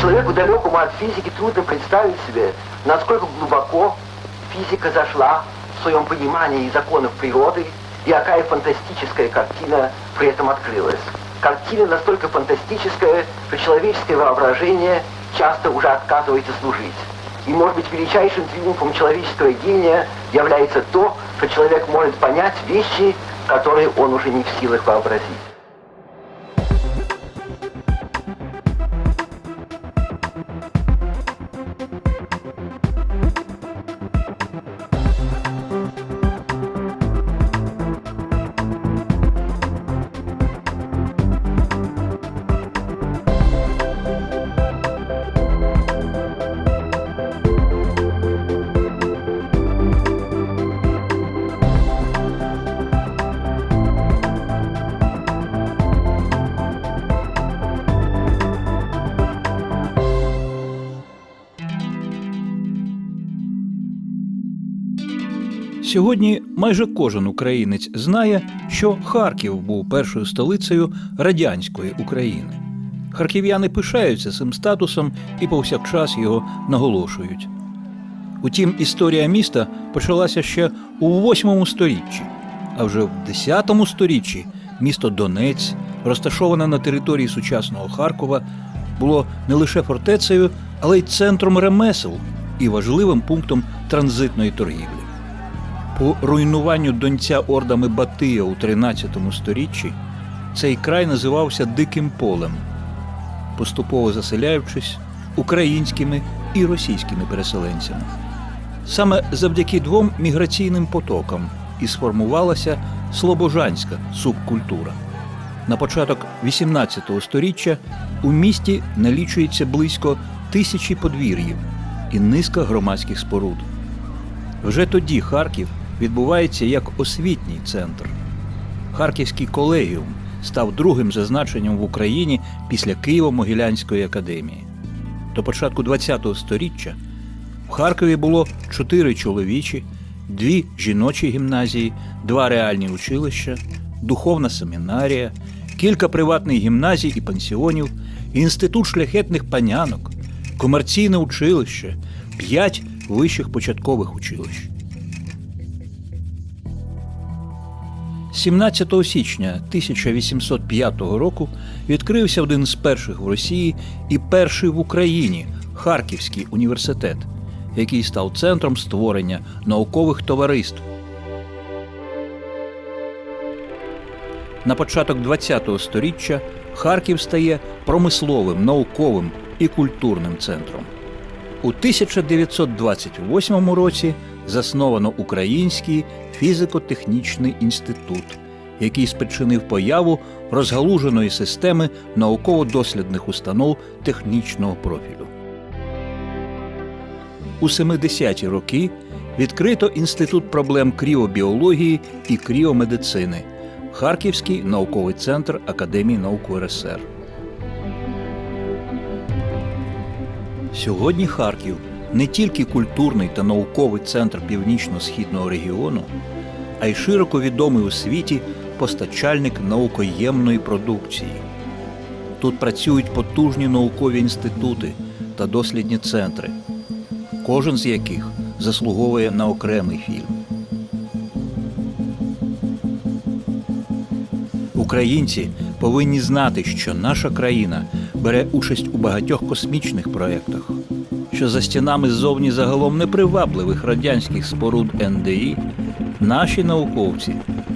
Человеку далекому от физики трудно представить себе, насколько глубоко физика зашла в своем понимании законов природы и какая фантастическая картина при этом открылась. Картина настолько фантастическая, что человеческое воображение часто уже отказывается служить. И, может быть, величайшим триумфом человеческого гения является то, что человек может понять вещи, которые он уже не в силах вообразить. Сьогодні майже кожен українець знає, що Харків був першою столицею радянської України. Харків'яни пишаються цим статусом і повсякчас його наголошують. Утім, історія міста почалася ще у 8 сторіччі, а вже в 10 сторіччі місто Донець, розташоване на території сучасного Харкова, було не лише фортецею, але й центром ремесел і важливим пунктом транзитної торгівлі. По руйнуванню донця ордами Батия у 13 сторіччі цей край називався Диким полем, поступово заселяючись українськими і російськими переселенцями. Саме завдяки двом міграційним потокам і сформувалася слобожанська субкультура. На початок 18 століття у місті налічується близько тисячі подвір'їв і низка громадських споруд. Вже тоді Харків відбувається як освітній центр. Харківський колегіум став другим за значенням в Україні після Києво-Могилянської академії. До початку ХХ століття в Харкові було чотири чоловічі, дві жіночі гімназії, два реальні училища, духовна семінарія, кілька приватних гімназій і пансіонів, інститут шляхетних панянок, комерційне училище, п'ять вищих початкових училищ. 17 січня 1805 року відкрився один з перших в Росії і перший в Україні Харківський університет, який став центром створення наукових товариств. На початок ХХ століття Харків стає промисловим, науковим і культурним центром. У 1928 році засновано Український фізико-технічний інститут, який спричинив появу розгалуженої системи науково-дослідних установ технічного профілю. У 70-ті роки відкрито Інститут проблем кріобіології і кріомедицини, Харківський науковий центр Академії наук УРСР. Сьогодні Харків не тільки культурний та науковий центр північно-східного регіону, а й широко відомий у світі постачальник наукоємної продукції. Тут працюють потужні наукові інститути та дослідні центри, кожен з яких заслуговує на окремий фільм. Українці повинні знати, що наша країна бере участь у багатьох космічних проєктах, що за стінами ззовні загалом непривабливих радянських споруд НДІ наші науковці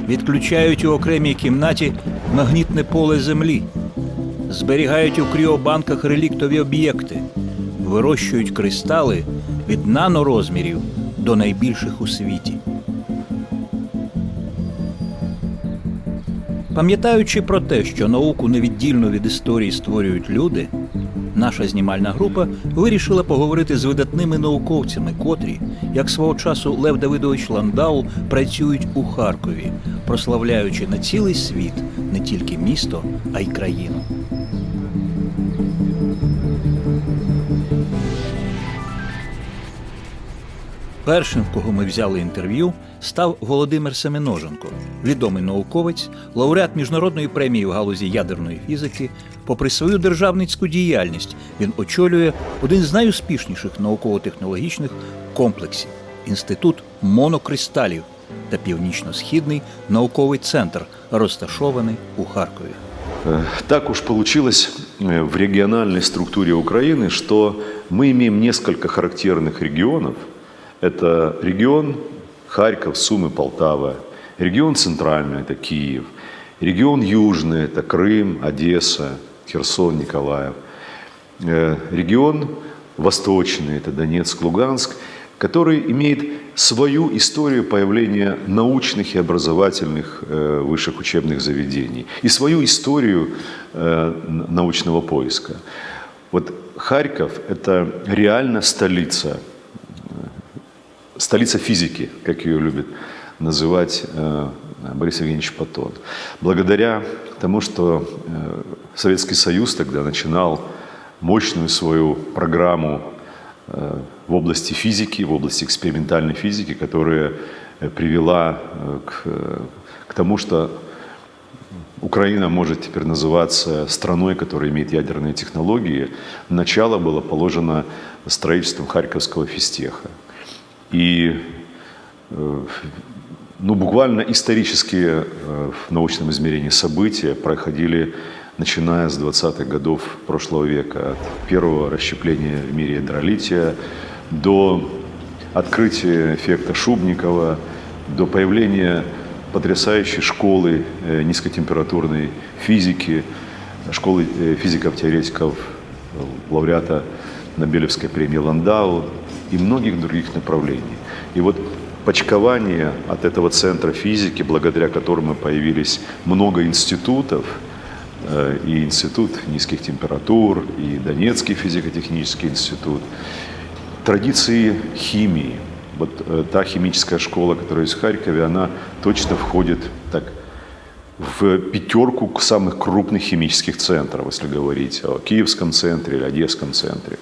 відключають у окремій кімнаті магнітне поле Землі, зберігають у кріобанках реліктові об'єкти, вирощують кристали від нанорозмірів до найбільших у світі. Пам'ятаючи про те, що науку невіддільно від історії створюють люди, наша знімальна група вирішила поговорити з видатними науковцями, котрі, як свого часу Лев Давидович Ландау, працюють у Харкові, прославляючи на цілий світ не тільки місто, а й країну. Першим, в кого ми взяли інтерв'ю, став Володимир Семеноженко, відомий науковець, лауреат міжнародної премії в галузі ядерної фізики, Попри свою державницьку діяльність, він очолює один з найуспішніших науково-технологічних комплексів інститут монокристалів та північно-східний науковий центр, розташований у Харкові. Э, Так уж получилось э, в региональной структуре Украины, что мы имеем несколько характерных регионов. Это регион Харьков, Сумы, Полтава, регион центральный – это Киев, регион южный – это Крым, Одесса, Херсон, Николаев, Э, регион восточный – это Донецк, Луганск, который имеет свою историю появления научных и образовательных э, высших учебных заведений и свою историю э, научного поиска. Вот Харьков – это реально столица столица физики, как ее любит называть Борис Евгеньевич Патон. Благодаря тому, что Советский Союз тогда начинал мощную свою программу э, в области физики, в области экспериментальной физики, которая э, привела э, к, к тому, что Украина может теперь называться страной, которая имеет ядерные технологии. Начало было положено строительством Харьковского физтеха. И ну, буквально исторические в научном измерении события проходили начиная с 20-х годов прошлого века, от первого расщепления в мире ядролития до открытия эффекта Шубникова, до появления потрясающей школы э, низкотемпературной физики, школы э, физиков-теоретиков, лауреата Нобелевской премии Ландау и многих других направлений. И вот почкование от этого центра физики, благодаря которому появились много институтов, и институт низких температур, и Донецкий физико-технический институт, традиции химии. Вот э, та химическая школа, которая есть в Харькове, она точно входит так, в пятерку самых крупных химических центров, если говорить о Киевском центре или Одесском центре.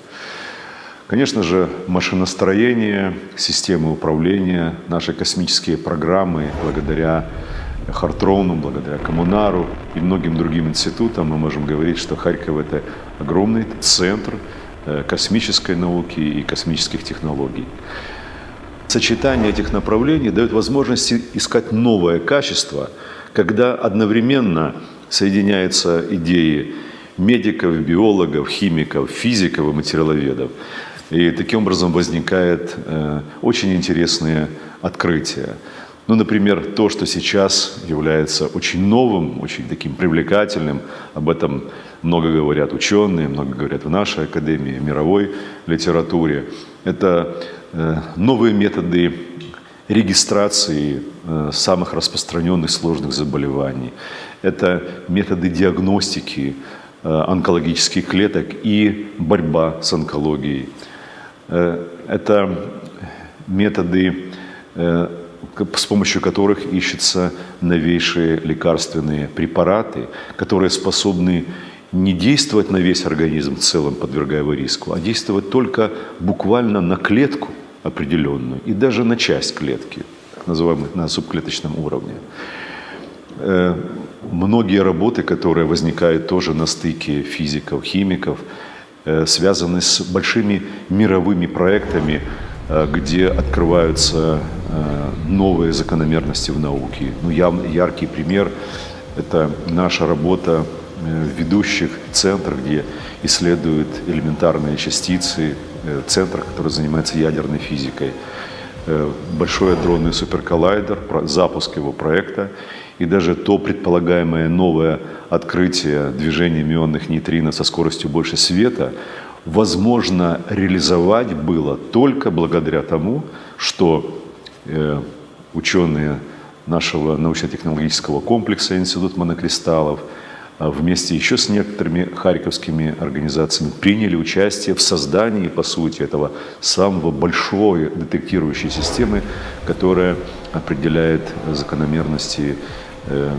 Конечно же, машиностроение, системы управления, наши космические программы, благодаря Хартрону, благодаря Коммунару и многим другим институтам мы можем говорить, что Харьков – это огромный центр э, космической науки и космических технологий. Сочетание этих направлений дает возможность искать новое качество, когда одновременно соединяются идеи медиков, биологов, химиков, физиков и материаловедов. И таким образом возникает э, очень интересные открытия. Ну, например, то, что сейчас является очень новым, очень таким привлекательным, об этом много говорят ученые, много говорят в нашей академии, в мировой литературе, это э, новые методы регистрации э, самых распространенных сложных заболеваний. Это методы диагностики э, онкологических клеток и борьба с онкологией. Это методы, с помощью которых ищутся новейшие лекарственные препараты, которые способны не действовать на весь организм в целом, подвергая его риску, а действовать только буквально на клетку определенную и даже на часть клетки, так называемых на субклеточном уровне. Э, Многие работы, которые возникают тоже на стыке физиков, химиков, э, связаны с большими мировыми проектами, где открываются э, новые закономерности в науке. Ну, яркий пример – это наша работа э, в ведущих центрах, где исследуют элементарные частицы, э, центр, который занимается ядерной физикой э, большой адронный суперколлайдер, запуск его проекта, и даже то предполагаемое новое открытие движения мионных нейтрино со скоростью больше света возможно реализовать было только благодаря тому, что э, ученые нашего научно-технологического комплекса Институт монокристаллов а вместе еще с некоторыми харьковскими организациями приняли участие в создании, по сути, этого самого большой детектирующей системы, которая определяет закономерности э,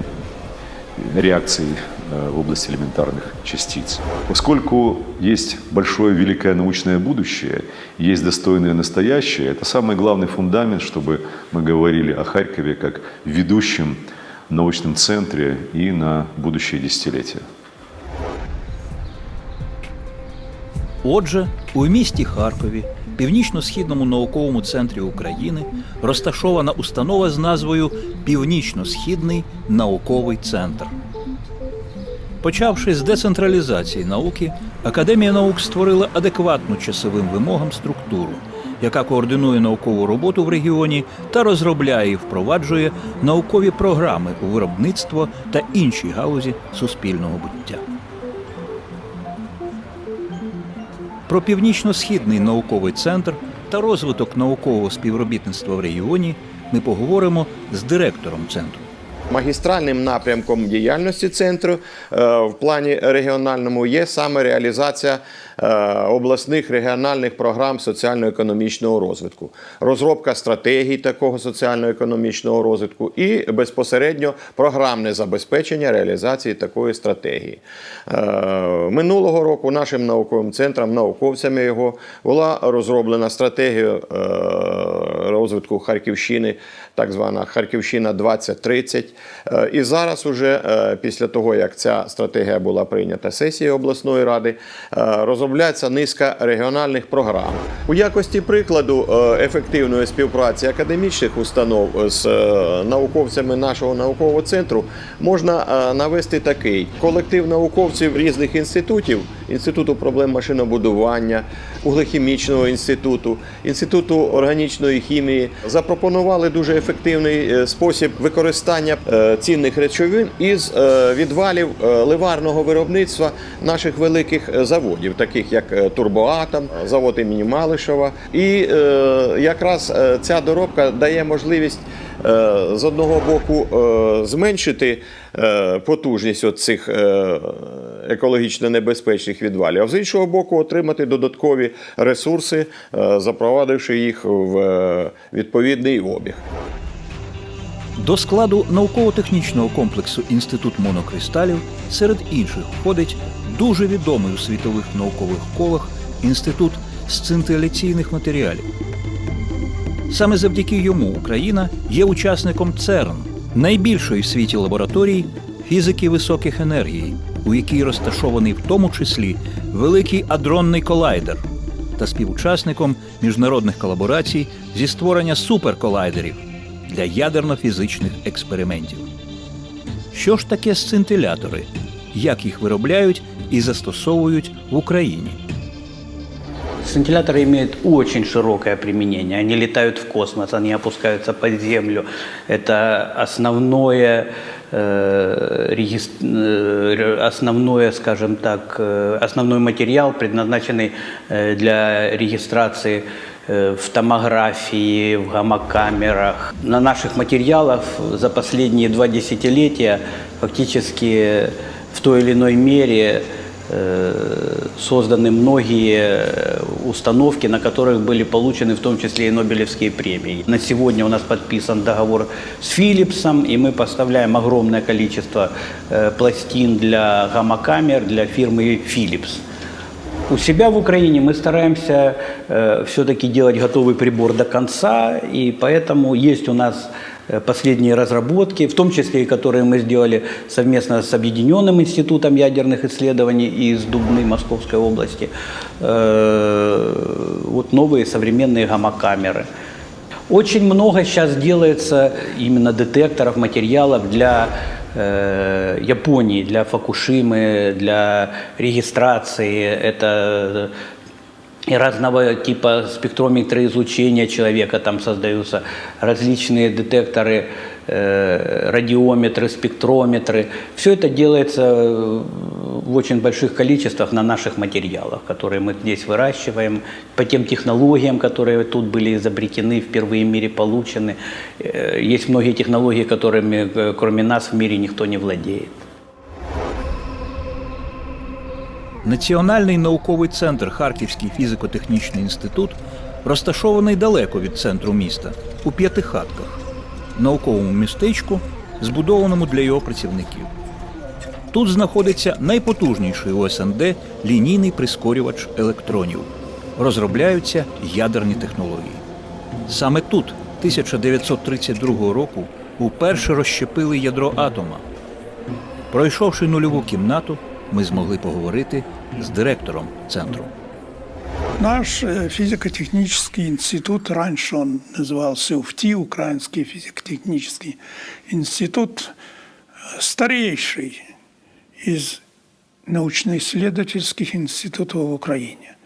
реакций э, в области элементарных частиц. Поскольку есть большое великое научное будущее, есть достойное настоящее, это самый главный фундамент, чтобы мы говорили о Харькове как ведущем научном центре и на будущее десятилетия. Отже, у місті Харкові, північно-східному науковому центрі України, розташована установа з назвою Північно-східний науковий центр. Почавши з децентралізації науки, Академія наук створила адекватну часовим вимогам структуру, яка координує наукову роботу в регіоні та розробляє і впроваджує наукові програми у виробництво та інші галузі суспільного буття. Про північно-східний науковий центр та розвиток наукового співробітництва в регіоні ми поговоримо з директором центру. Магістральним напрямком діяльності центру е, в плані регіональному є саме реалізація е, обласних регіональних програм соціально-економічного розвитку, розробка стратегій такого соціально-економічного розвитку і безпосередньо програмне забезпечення реалізації такої стратегії. Е, Минулого року нашим науковим центром, науковцями його була розроблена стратегія розвитку Харківщини, так звана Харківщина 2030. Е, І зараз, уже е, після того, як ця стратегія була прийнята сесією обласної ради, е, розробляється низка регіональних програм. У якості прикладу ефективної співпраці академічних установ з науковцями нашого наукового центру можна навести такий колектив науковців різних інститутів: інституту проблем машинобудування, углехімічного інституту, інституту органічної хімії запропонували дуже ефективний е, спосіб використання е, цінних речовин із е, відвалів ливарного виробництва наших великих заводів, таких як Турбоатом, завод імені Малишева. І якраз ця доробка дає можливість з одного боку зменшити потужність цих екологічно небезпечних відвалів, а з іншого боку, отримати додаткові ресурси, е, запровадивши їх в е, відповідний обіг. До складу науково-технічного комплексу Інститут монокристалів серед інших входить дуже відомий у світових наукових колах інститут сцинтиляційних матеріалів. Саме завдяки йому Україна є учасником ЦЕРН, найбільшої в світі лабораторії фізики високих енергій, у якій розташований в тому числі великий адронний колайдер, та співучасником міжнародних колаборацій зі створення суперколайдерів для ядерно-фізичних експериментів. Що ж таке сцинтилятори? Як їх виробляють і застосовують в Україні? Сцинтилляторы имеют очень широкое применение. Они летают в космос, они опускаются под землю. Это основное, э, регис- э, основное, скажем так, э, основной материал, предназначенный э, для регистрации э, в томографии, в гамма-камерах. На наших материалах за последние два десятилетия фактически в той или иной мере э, созданы многие установки, на которых были получены в том числе и Нобелевские премии. На сегодня у нас подписан договор с Филипсом, и мы поставляем огромное количество э, пластин для гамма-камер для фирмы Philips. У себя в Украине мы стараемся э, все-таки делать готовый прибор до конца, и поэтому есть у нас э, последние разработки, в том числе и которые мы сделали совместно с Объединенным институтом ядерных исследований из Дубны Московской области. Э, вот новые современные гамма-камеры. Очень много сейчас делается именно детекторов, материалов для э, Японии, для Фукушимы, для регистрации. Это и разного типа спектрометры излучения человека там создаются, различные детекторы, э, радиометры, спектрометры. Все это делается э, в очень больших количествах на наших материалах, которые мы здесь выращиваем, по тем технологиям, которые тут были изобретены, впервые в мире получены. Э, Есть многие технологии, которыми кроме нас в мире никто не владеет. Національний науковий центр Харківський фізико-технічний інститут розташований далеко від центру міста, у п'ятихатках, науковому містечку, збудованому для його працівників. Тут знаходиться найпотужніший у СНД лінійний прискорювач електронів. Розробляються ядерні технології. Саме тут, 1932 року, уперше розщепили ядро атома. Пройшовши нульову кімнату, ми змогли поговорити з директором центру. Наш э, физико-технический институт, раньше он назывался УФТИ, Украинский физико-технический институт, э, старейший из научно-исследовательских институтов в Украине.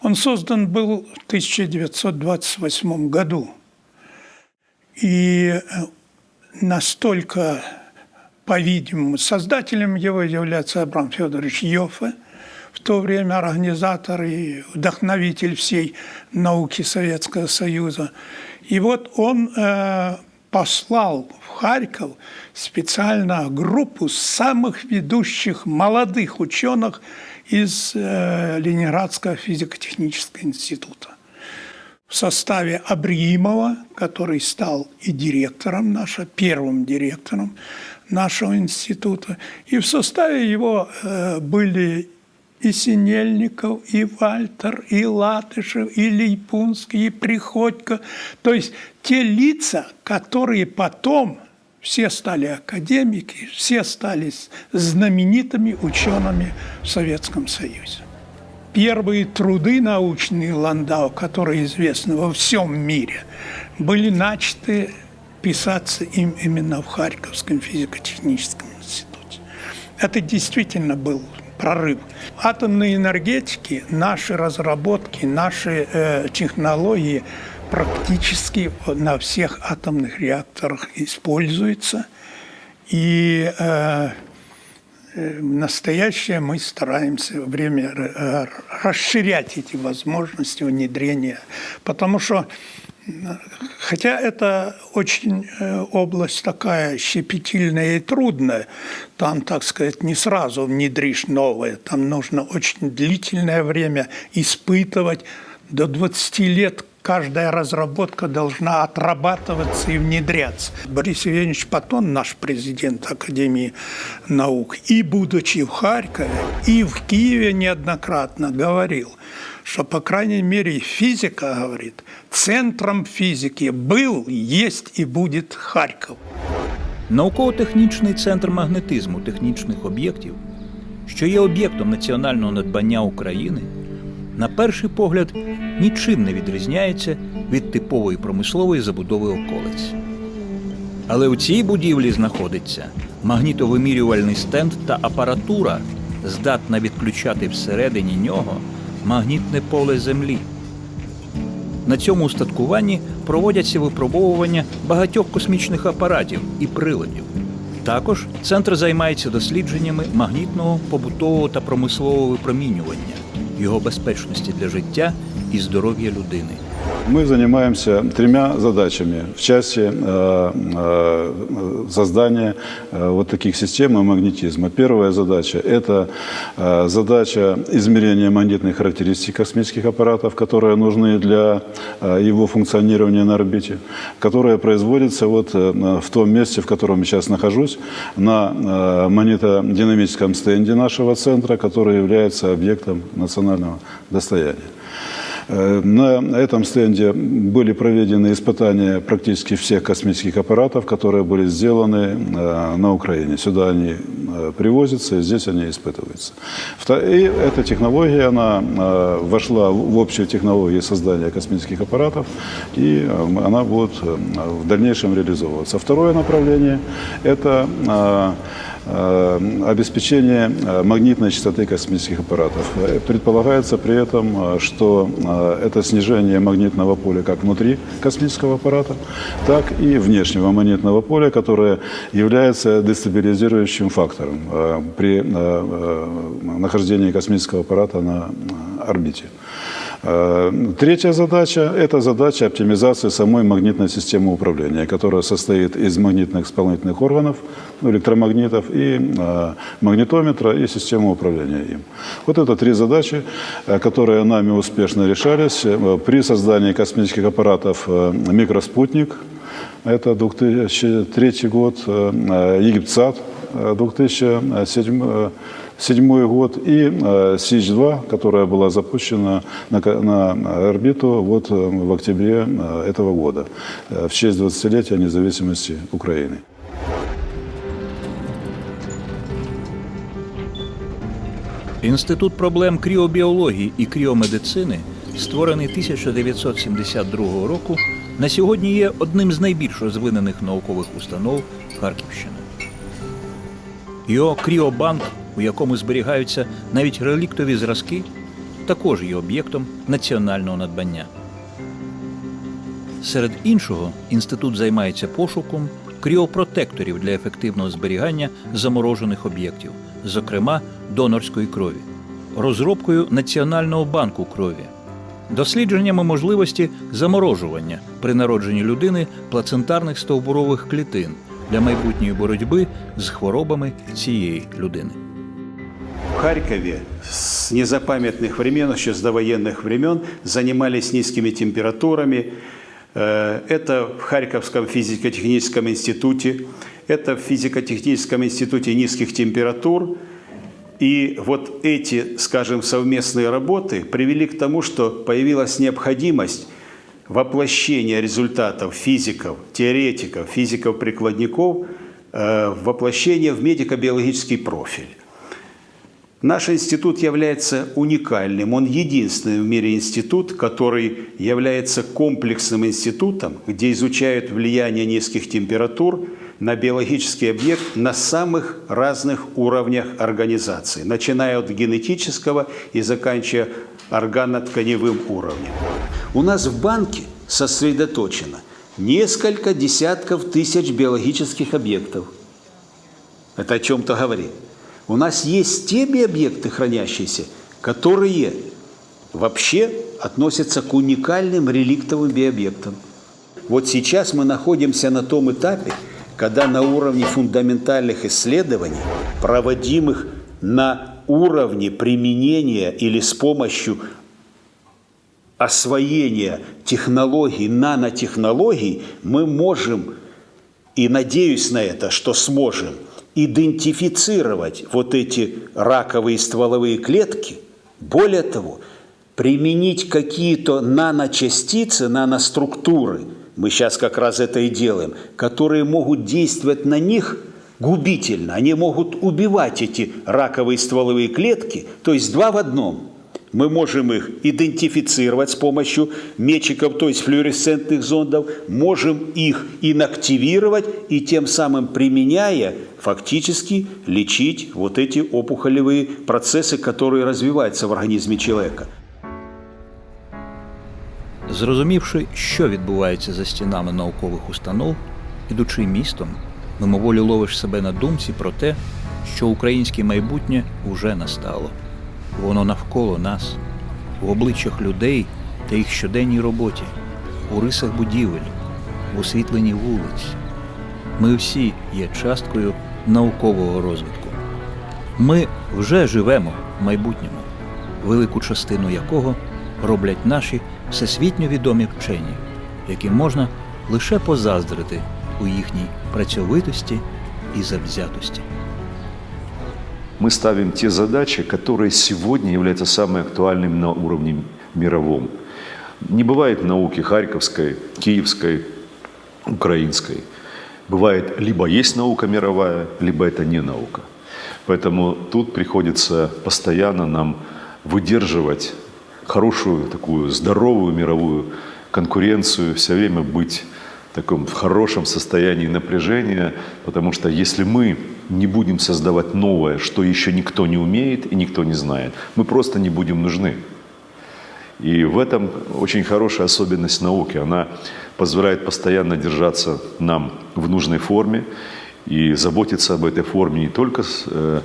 Он создан был в 1928 году. И э, настолько, по-видимому, создателем его является Абрам Федорович Йоффе, в то время организатор и вдохновитель всей науки Советского Союза. И вот он э, послал в Харьков специально группу самых ведущих молодых ученых из э, Ленинградского физико-технического института в составе Абриимова, который стал и директором нашего, первым директором нашего института. И в составе его э, были и Синельников, и Вальтер, и Латышев, и Лейпунский, и Приходько. То есть те лица, которые потом все стали академики, все стали знаменитыми учеными в Советском Союзе первые труды научные Ландау, которые известны во всем мире, были начаты писаться им именно в Харьковском физико-техническом институте. Это действительно был прорыв. Атомной энергетики, наши разработки, наши э, технологии практически на всех атомных реакторах используются. И э, в настоящее мы стараемся время э, расширять эти возможности внедрения, потому что Хотя это очень э, область такая щепетильная и трудная, там, так сказать, не сразу внедришь новое, там нужно очень длительное время испытывать, до 20 лет каждая разработка должна отрабатываться и внедряться. Борис Евгеньевич Патон, наш президент Академии наук, и будучи в Харькове, и в Киеве неоднократно говорил, что, по крайней мере, физика, говорит, центром физики был, есть и будет Харьков. Науково-технічний центр магнетизму технічних об'єктів, що є об'єктом національного надбання України, на перший погляд нічим не відрізняється від типової промислової забудови околиць. Але у цій будівлі знаходиться магнітовимірювальний стенд та апаратура, здатна відключати всередині нього магнітне поле Землі. На цьому устаткуванні проводяться випробовування багатьох космічних апаратів і приладів. Також центр займається дослідженнями магнітного, побутового та промислового випромінювання, його безпечності для життя і здоров'я людини. Мы занимаемся тремя задачами в э, э, создания вот таких систем магнетизма. Первая задача – это задача измерения магнитных характеристик космических аппаратов, которые нужны для э, его функционирования на орбите, которая производится вот в том месте, в котором я сейчас нахожусь, на э, магнитодинамическом стенде нашего центра, который является объектом национального достояния. Э, На этом стенде были проведены испытания практически всех космических аппаратов, которые были сделаны э, на Украине. Сюда они э, привозятся, и здесь они испытываются. Вто- И эта технология, она э, вошла в общую технологию создания космических аппаратов, и э, она будет э, в дальнейшем реализовываться. Второе направление – это э, э, обеспечение э, магнитной частоты космических аппаратов. Э, Предполагается при этом, э, что э, это снижение магнитного поля как внутри космического аппарата, так и внешнего магнитного поля, которое является дестабилизирующим фактором э, при э, э, нахождении космического аппарата на э, орбите. Э, Третья задача – это задача оптимизации самой магнитной системы управления, которая состоит из магнитных исполнительных органов, электромагнитов и э, магнитометра и системы управления им. Вот это три задачи, э, которые нами успешно решались при создании космических аппаратов «Микроспутник», это 2003 год, «Египцат», э, 2007 э, седьмой год, и э, СИЧ-2, которая была запущена на, ко- на орбиту вот, э, в октябре э, этого года э, в честь 20-летия независимости Украины. Інститут проблем кріобіології і кріомедицини, створений 1972 року, на сьогодні є одним з найбільш розвинених наукових установ Харківщини. Його кріобанк, у якому зберігаються навіть реліктові зразки, також є об'єктом національного надбання. Серед іншого, інститут займається пошуком кріопротекторів для ефективного зберігання заморожених об'єктів, зокрема донорської крові, розробкою Національного банку крові, дослідженнями можливості заморожування при народженні людини плацентарних стовбурових клітин для майбутньої боротьби з хворобами цієї людини. В Харькове с незапамятных времен, еще с довоенных времен, занимались низкими температурами. Э, Это в Харьковском физико-техническом институте, это в физико-техническом институте низких температур. И вот эти, скажем, совместные работы привели к тому, что появилась необходимость воплощения результатов физиков, теоретиков, физиков-прикладников, э, воплощения в медико-биологический профиль. Наш институт является уникальным. Он единственный в мире институт, который является комплексным институтом, где изучают влияние низких температур на биологический объект на самых разных уровнях организации, начиная от генетического и заканчивая органотканевым уровнем. У нас в банке сосредоточено несколько десятков тысяч биологических объектов. Это о чем-то говорит. У нас есть те биобъекты, хранящиеся, которые вообще относятся к уникальным реликтовым биобъектам. Вот сейчас мы находимся на том этапе, когда на уровне фундаментальных исследований, проводимых на уровне применения или с помощью освоения технологий, нанотехнологий, мы можем, и надеюсь на это, что сможем, идентифицировать вот эти раковые стволовые клетки. Более того, применить какие-то наночастицы, наноструктуры, мы сейчас как раз это и делаем, которые могут действовать на них губительно. Они могут убивать эти раковые стволовые клетки, то есть два в одном. Мы можем их идентифицировать с помощью метчиков, то есть флуоресцентных зондов, можем их инактивировать и тем самым применяя фактически лечить вот эти опухолевые процессы, которые развиваются в организме человека. Зрозумівши, що відбувається за стінами наукових установ, ідучи містом, мимоволі ловиш себе на думці про те, що українське майбутнє уже настало. Воно навколо нас, в обличчях людей та їх щоденній роботі, у рисах будівель, в освітленні вулиць. Ми всі є часткою наукового розвитку. Ми вже живемо в майбутньому, велику частину якого роблять наші всесвітньо відомі вчені, яким можна лише позаздрити у їхній працьовитості і завзятості. Мы ставим те задачи, которые сегодня являются самыми актуальными на уровне мировом. Не бывает науки харьковской, киевской, украинской. Бывает, либо есть наука мировая, либо это не наука. Поэтому тут приходится постоянно нам выдерживать хорошую, такую здоровую мировую конкуренцию, все время быть в таком хорошем состоянии напряжения, потому что если мы не будем создавать новое, что еще никто не умеет и никто не знает, мы просто не будем нужны. И в этом очень хорошая особенность науки. Она позволяет постоянно держаться нам в нужной форме и заботиться об этой форме не только э,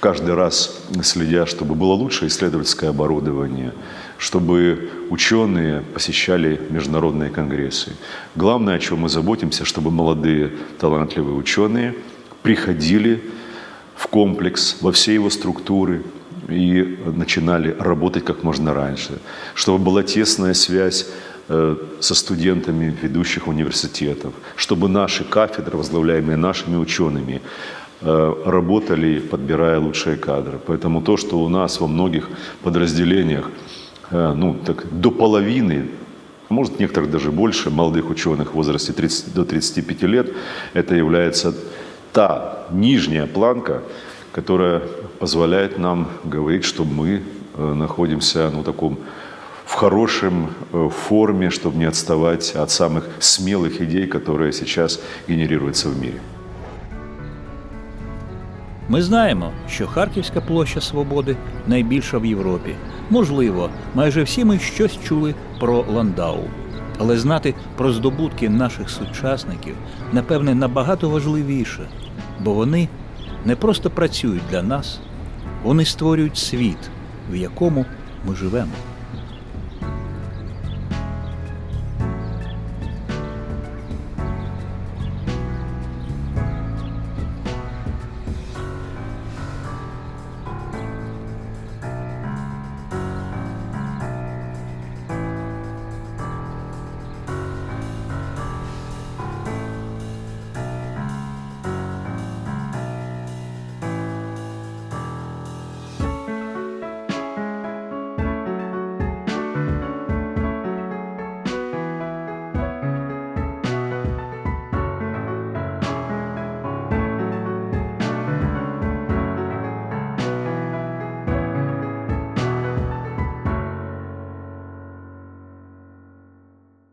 каждый раз следя, чтобы было лучшее исследовательское оборудование, чтобы ученые посещали международные конгрессы. Главное, о чем мы заботимся, чтобы молодые талантливые ученые приходили в комплекс, во все его структуры и начинали работать как можно раньше, чтобы была тесная связь э, со студентами ведущих университетов, чтобы наши кафедры, возглавляемые нашими учеными, э, работали, подбирая лучшие кадры. Поэтому то, что у нас во многих подразделениях, э, ну, так, до половины, а может, некоторых даже больше, молодых ученых в возрасте 30, до 35 лет, это является та нижняя планка, которая позволяет нам говорить, что мы э, находимся ну, в таком в хорошем э, форме, чтобы не отставать от самых смелых идей, которые сейчас генерируются в мире. Ми знаємо, що Харківська площа Свободи найбільша в Європі. Можливо, майже всі ми щось чули про Ландау. Але знати про здобутки наших сучасників, напевне, набагато важливіше, бо вони не просто працюють для нас, вони створюють світ, в якому ми живемо.